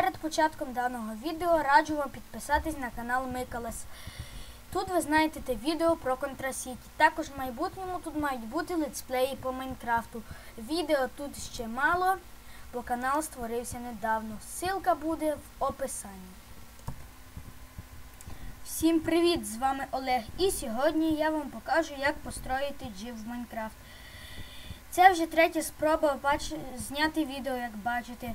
початком даного відео раджу вам підписатись на канал Миколас. Тут ви знайдете відео про Контрасіті. Також в майбутньому тут мають бути летсплеї по Майнкрафту. Відео тут ще мало, бо канал створився недавно. Ссылка буде в описанні. Всім привіт! З вами Олег. І сьогодні я вам покажу, як построїти джип в Майнкрафт. Це вже третя спроба бач... зняти відео, як бачите.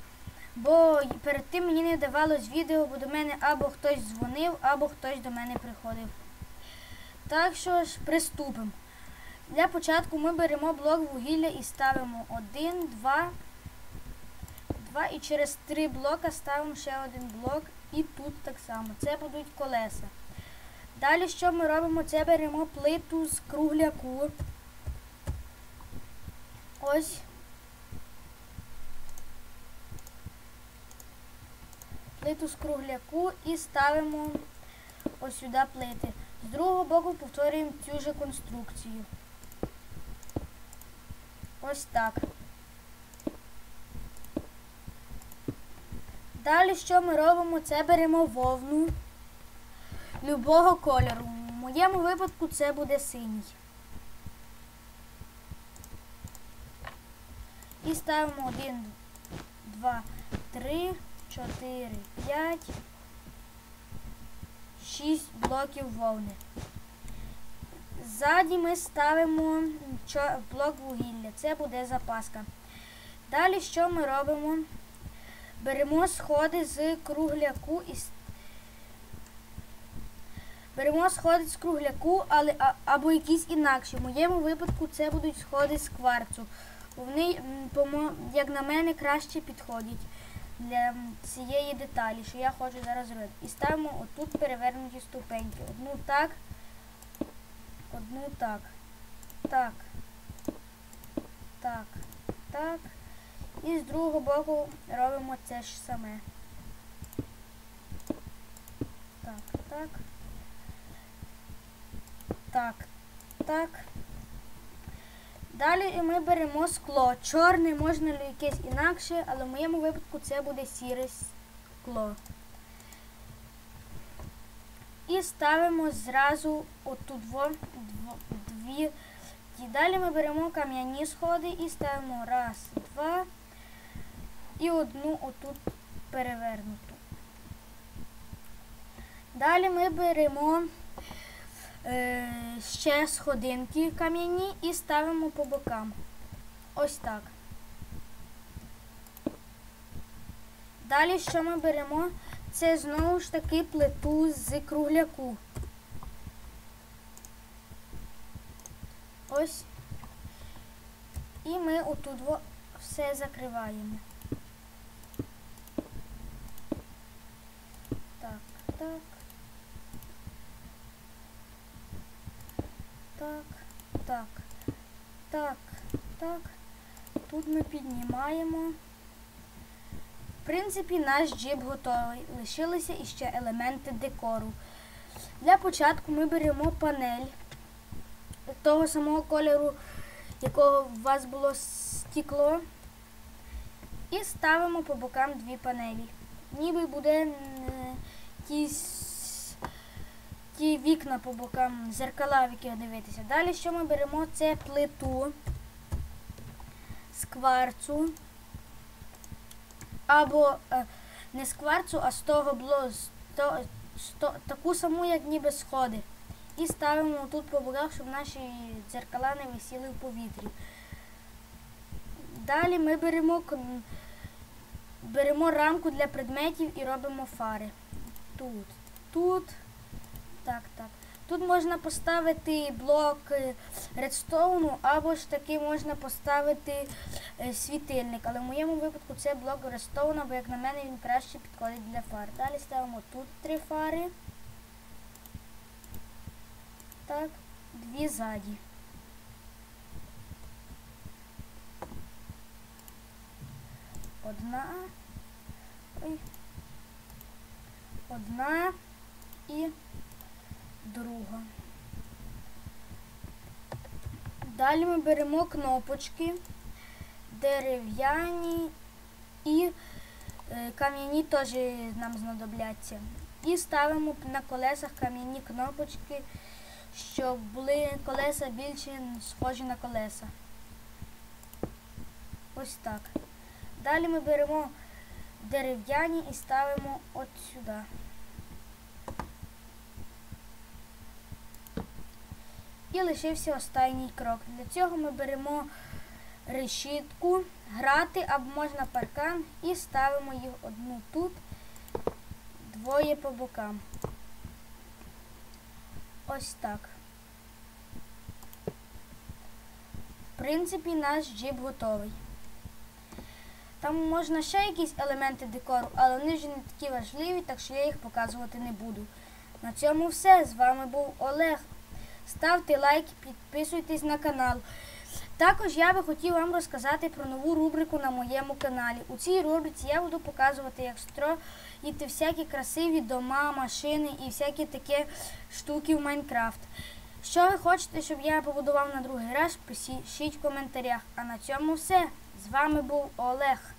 Бо перед тим мені не давалось відео, бо до мене або хтось дзвонив, або хтось до мене приходив. Так що ж, приступимо. Для початку ми беремо блок вугілля і ставимо один, два, два і через три блока ставимо ще один блок і тут так само. Це будуть колеса. Далі що ми робимо? Це беремо плиту з кругляку. Ось. Плиту з кругляку і ставимо ось сюди плити. З другого боку повторюємо цю же конструкцію. Ось так. Далі що ми робимо? Це беремо вовну любого кольору. В моєму випадку це буде синій. І ставимо 1, 2, 3, 4, 5, 6 блоків вовни. Ззаді ми ставимо блок вугілля. Це буде запаска. Далі що ми робимо? Беремо сходи з кругляку і Беремо сходи з кругляку, але а, або якісь інакші. В моєму випадку це будуть сходи з кварцу. Вони, як на мене, краще підходять для цієї деталі, що я хочу зараз зробити. І ставимо отут перевернуті ступеньки. Одну так, одну так, так, так, так. І з другого боку робимо це ж саме. Так, так. Так, так. Далі ми беремо скло. Чорне, можна якесь інакше, але в моєму випадку це буде сіре скло. І ставимо зразу отут дві. І далі ми беремо кам'яні сходи і ставимо раз, два і одну отут перевернуту. Далі ми беремо ще сходинки кам'яні і ставимо по бокам. Ось так. Далі, що ми беремо, це знову ж таки плиту з кругляку. Ось. І ми отут все закриваємо. Так, так. Так, так, так, так. Тут ми піднімаємо. В принципі, наш джип готовий. Лишилися іще елементи декору. Для початку ми беремо панель того самого кольору, якого у вас було стекло. І ставимо по бокам дві панелі. Ніби буде якийсь ті вікна по бокам, зеркала, в яких дивитися. Далі що ми беремо? Це плиту з кварцу. Або е, не з кварцу, а з того бло, з то, з то, таку саму, як ніби сходи. І ставимо тут по боках, щоб наші дзеркала не висіли в повітрі. Далі ми беремо беремо рамку для предметів і робимо фари. Тут, тут. Так, так. Тут можна поставити блок е, редстоуну, або ж таки можна поставити е, світильник. Але в моєму випадку це блок редстоуна, бо, як на мене, він краще підходить для фар. Далі ставимо тут три фари. Так, дві ззаді. Одна. Ой. Одна і друга. Далі ми беремо кнопочки дерев'яні і Е, Кам'яні теж нам знадобляться. І ставимо на колесах кам'яні кнопочки, щоб були колеса більше схожі на колеса. Ось так. Далі ми беремо дерев'яні і ставимо от сюди. І лишився останній крок. Для цього ми беремо решітку, грати або можна паркан і ставимо їх одну тут, двоє по бокам. Ось так. В принципі, наш джип готовий. Там можна ще якісь елементи декору, але вони вже не такі важливі, так що я їх показувати не буду. На цьому все. З вами був Олег. Ставте лайк, підписуйтесь на канал. Також я би хотів вам розказати про нову рубрику на моєму каналі. У цій рубриці я буду показувати, як строїти всякі красиві дома, машини і всякі такі штуки в Майнкрафт. Що ви хочете, щоб я побудував на другий раз, пишіть в коментарях. А на цьому все. З вами був Олег.